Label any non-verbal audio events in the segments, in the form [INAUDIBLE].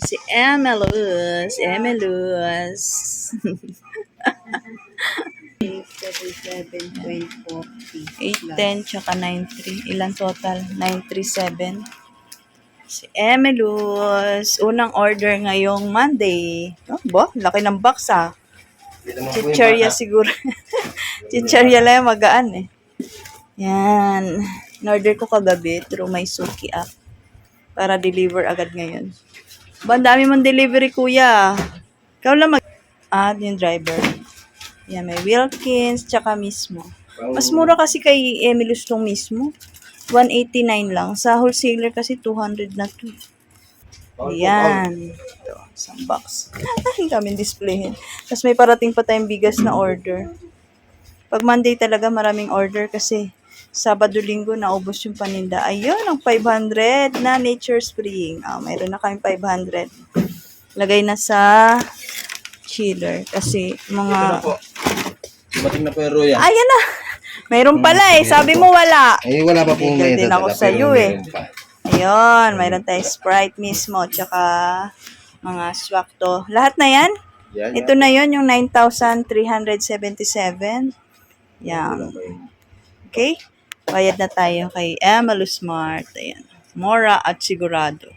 Si Emelus. Emelus. 77.40. 810 tsaka 93. Ilan total? 937. Si Emelus. Unang order ngayong Monday. Oh, bo, laki ng box ah. Chicharia siguro. [LAUGHS] Chicharia lang yung magaan eh. Yan. In-order ko kagabi through my Suki app. Para deliver agad ngayon. Ba, dami mong delivery, kuya. Ikaw lang mag... Ah, yung driver. Yan, may Wilkins, tsaka mismo. Mas mura kasi kay Emilus tong mismo. 189 lang. Sa wholesaler kasi 200 na to. Ayan. Ito, isang box. Ang daming displayhin. Tapos may parating pa tayong bigas na order. Pag Monday talaga maraming order kasi Sabado, Linggo, naubos yung paninda. Ayun, ang 500 na Nature Spring. Ah, mayroon na kayong 500. Lagay na sa chiller. Kasi mga... Dumating na po yung Roya. Ayan na! [LAUGHS] Mayroon pala eh. Sabi mo wala. Eh, wala pa pong Bigyan din ako pero sa'yo eh. Ayun, mayroon tayong Sprite mismo. Tsaka mga swakto. Lahat na yan? Yan, Ito na yon yung 9,377. Yan. Okay? Bayad na tayo kay Emily Smart. Ayan. Mora at sigurado.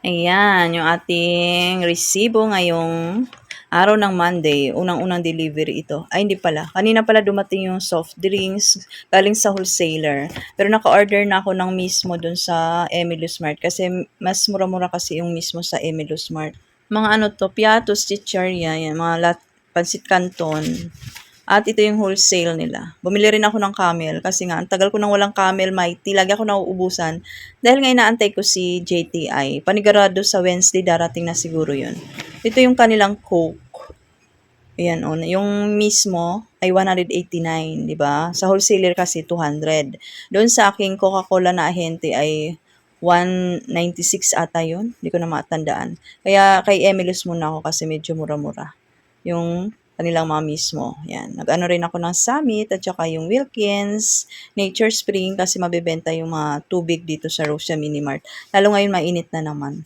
Ayan, yung ating resibo ngayong araw ng Monday. Unang-unang delivery ito. Ay, hindi pala. Kanina pala dumating yung soft drinks galing sa wholesaler. Pero naka-order na ako ng mismo dun sa Emily Smart kasi mas mura-mura kasi yung mismo sa Emily Smart. Mga ano to, piatos, chicharia, yan, mga lat, pansit canton. At ito yung wholesale nila. Bumili rin ako ng camel kasi nga, ang tagal ko nang walang camel mighty. Lagi ako nauubusan. Dahil nga inaantay ko si JTI. Panigarado sa Wednesday, darating na siguro yun. Ito yung kanilang Coke. Ayan, on. Yung mismo ay 189, di ba? Sa wholesaler kasi 200. Doon sa aking Coca-Cola na ahente ay 196 ata yun. Hindi ko na matandaan. Kaya kay Emilus muna ako kasi medyo mura-mura. Yung kanilang mga mismo. Yan. Nag-ano rin ako ng Summit at saka yung Wilkins, Nature Spring kasi mabebenta yung mga tubig dito sa Rosia Mini Mart. Lalo ngayon mainit na naman.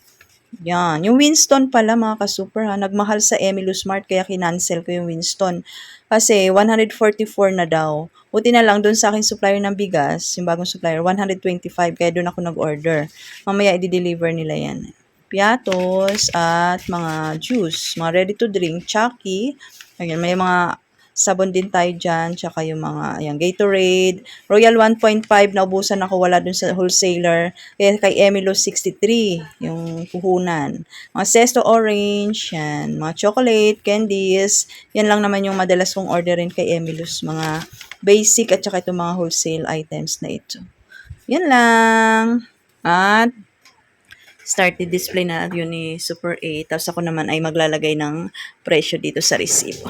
Yan. Yung Winston pala mga ka-super ha. Nagmahal sa Emilus Mart kaya kinancel ko yung Winston. Kasi 144 na daw. Buti na lang doon sa aking supplier ng bigas, yung bagong supplier, 125 kaya doon ako nag-order. Mamaya i-deliver nila yan. Piatos at mga juice, mga ready to drink, Chucky. Ayan, may mga sabon din tayo dyan, tsaka yung mga, ayan, Gatorade, Royal 1.5, naubusan ako, wala dun sa wholesaler, kaya kay Emilo 63, yung puhunan. Mga Sesto Orange, yan, mga chocolate, candies, yan lang naman yung madalas kong orderin kay Emilus, mga basic at saka itong mga wholesale items na ito. Yan lang. At start the display na yun ni Super 8. Tapos ako naman ay maglalagay ng presyo dito sa resibo.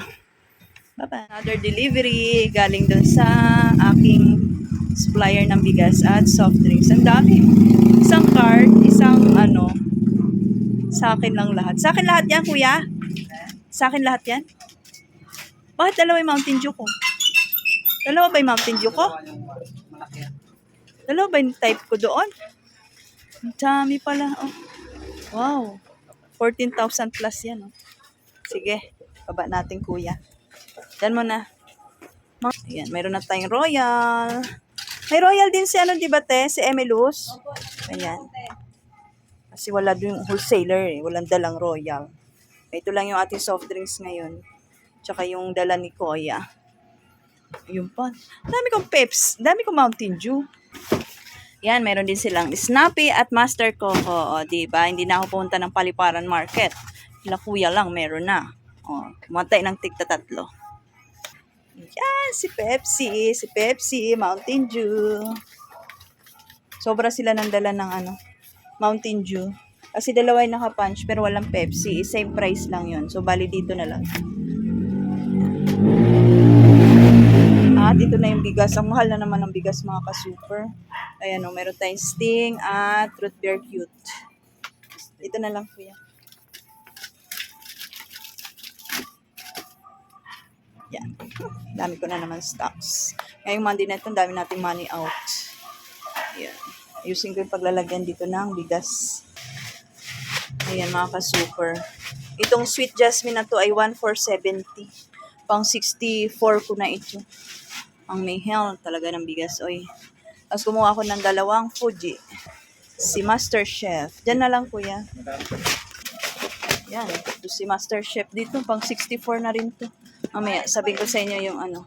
Bye-bye. Another delivery galing dun sa aking supplier ng bigas at soft drinks. Ang dami. Isang cart, isang ano, sa akin lang lahat. Sa akin lahat yan, kuya? Sa akin lahat yan? Bakit dalawa yung Mountain Dew ko? Dalawa ba yung Mountain Dew ko? Dalawa ba yung type ko doon? Ang dami pala. Oh. Wow. 14,000 plus yan. Oh. Sige. Baba natin, kuya. Yan mo na. Ayan, mayroon na tayong royal. May royal din si ano, di ba, te? Si Emilus. Ayan. Kasi wala doon yung wholesaler eh. Walang dalang royal. Ito lang yung ating soft drinks ngayon. Tsaka yung dala ni Koya. Yung pa. Dami kong Peps. Dami kong Mountain Dew. Yan, meron din silang Snappy at Master Coco. O, di ba? Hindi na ako pumunta ng Paliparan Market. Sila kuya lang, meron na. O, kumatay ng tigta tatlo. Yan, si Pepsi. Si Pepsi, Mountain Dew. Sobra sila ng dala ng ano, Mountain Dew. Kasi dalawa yung naka-punch pero walang Pepsi. Same price lang yon So, bali dito na lang. Ito na yung bigas. Ang mahal na naman ng bigas mga ka-super. Ayan o, meron tayong Sting at Root Beer Cute. Ito na lang kuya. Yan. Dami ko na naman stocks. Ngayong Monday na ito, ang dami nating money out. Yan. Ayusin ko yung paglalagyan dito ng bigas. Ayan mga ka-super. Itong sweet jasmine na to ay 1,470. Pang 64 ko na ito. Ang may health talaga ng bigas. Oy. Tapos kumuha ako ng dalawang Fuji. Si Master Chef. Diyan na lang kuya. Yan. Ito si Master Chef dito. Pang 64 na rin to. Mamaya, sabihin ko sa inyo yung ano,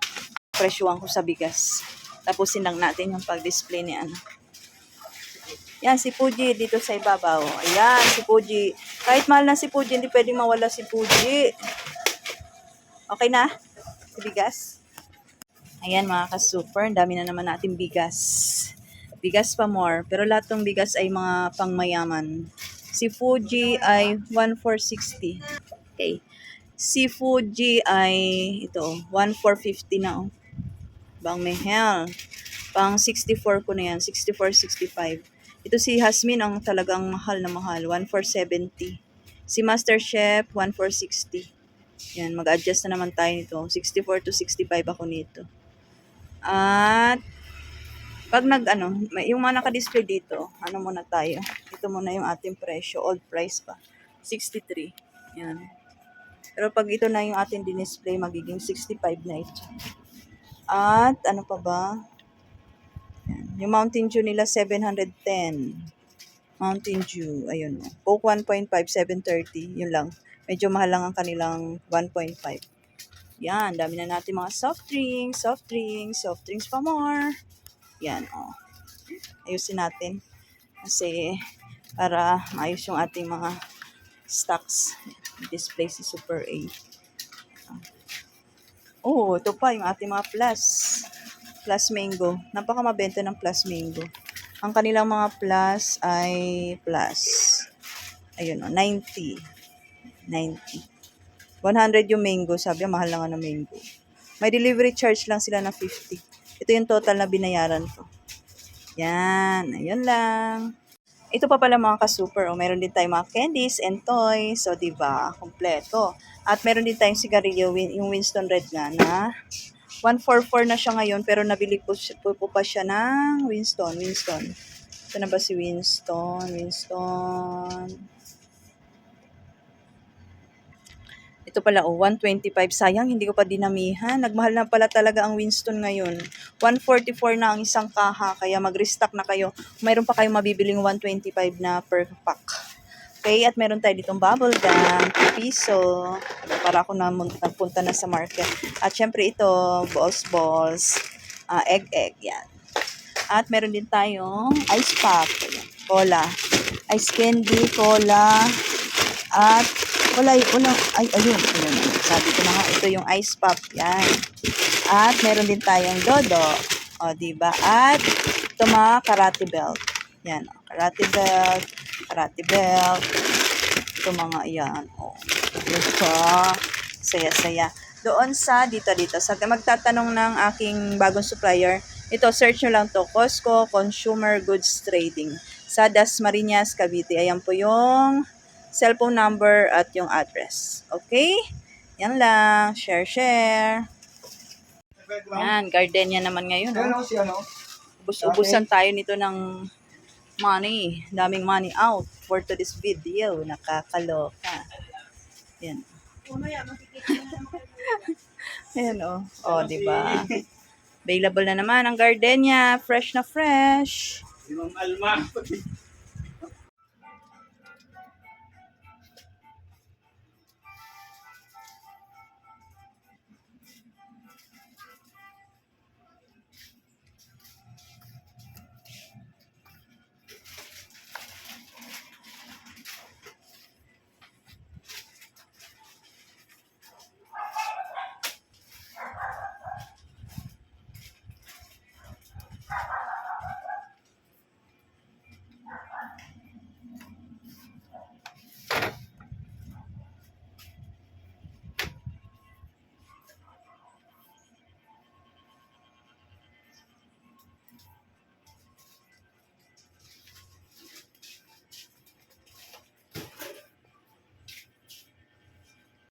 presyuhan ko sa bigas. Tapusin lang natin yung pag-display ni ano. Yan, si Fuji dito sa ibabaw. Ayan, si Fuji. Kahit mahal na si Fuji, hindi pwedeng mawala si Fuji. Okay na? Si bigas? Ayan mga ka-super, dami na naman natin bigas. Bigas pa more, pero lahat ng bigas ay mga pangmayaman. Si Fuji ay 1,460. Okay. Si Fuji ay ito, 1,450 na oh. Bang Mehel. Pang 64 ko na yan, 64, 65. Ito si Hasmin ang talagang mahal na mahal, 1,470. Si Master Chef, 1,460. Yan, mag-adjust na naman tayo nito. 64 to 65 ako nito. At pag nag ano, yung mga naka-display dito, ano muna tayo? Ito muna yung ating presyo, old price pa. 63. Yan. Pero pag ito na yung ating display, magiging 65 na ito. At ano pa ba? Yan. Yung Mountain Dew nila 710. Mountain Dew, ayun. Coke 1.5, 730. Yun lang. Medyo mahal lang ang kanilang 1.5. Yan, dami na natin mga soft drinks, soft drinks, soft drinks pa more. Yan, oh. Ayusin natin. Kasi, para maayos yung ating mga stocks. Display si Super A. Oh, ito pa yung ating mga plus. Plus mango. Napaka mabenta ng plus mango. Ang kanilang mga plus ay plus. Ayun, oh, 90. 90. 100 yung mango. Sabi niya, mahal na nga ng mango. May delivery charge lang sila na 50. Ito yung total na binayaran ko. Yan. Ayun lang. Ito pa pala mga ka-super. O, meron din tayong mga candies and toys. So, di ba Kompleto. At meron din tayong sigarilyo, yung Winston Red nga na 144 na siya ngayon pero nabili po, po, po pa siya ng Winston. Winston. Ito na ba si Winston? Winston. Ito pala, oh, 125. Sayang, hindi ko pa dinamihan. Nagmahal na pala talaga ang Winston ngayon. 144 na ang isang kaha, kaya mag-restock na kayo. Mayroon pa kayong mabibiling 125 na per pack. Okay, at meron tayo ditong bubble gum, piso, para ako na napunta na sa market. At syempre ito, balls balls, ah, egg egg, yan. At meron din tayong ice pop, cola, ice candy, cola, at wala yung ulang, ay, ayun, ayun, sabi ko na nga, ito yung ice pop, yan. At meron din tayong dodo, o, diba? At ito mga karate belt, yan, o, karate belt, karate belt, ito mga yan, o, diba? Saya-saya. Doon sa, dito, dito, sa magtatanong ng aking bagong supplier, ito, search nyo lang to, Costco Consumer Goods Trading. Sa Dasmariñas, Cavite. Ayan po yung cellphone number at yung address. Okay? Yan lang. Share, share. Yan, gardenia naman ngayon. Oh. Ano si ano? Ubus-ubusan tayo nito ng money. Daming money out for today's video. Nakakaloka. Yan. [LAUGHS] Ayan oh. Oh, di ba? Available na naman ang gardenia. Fresh na fresh. Ma'am Alma. [LAUGHS]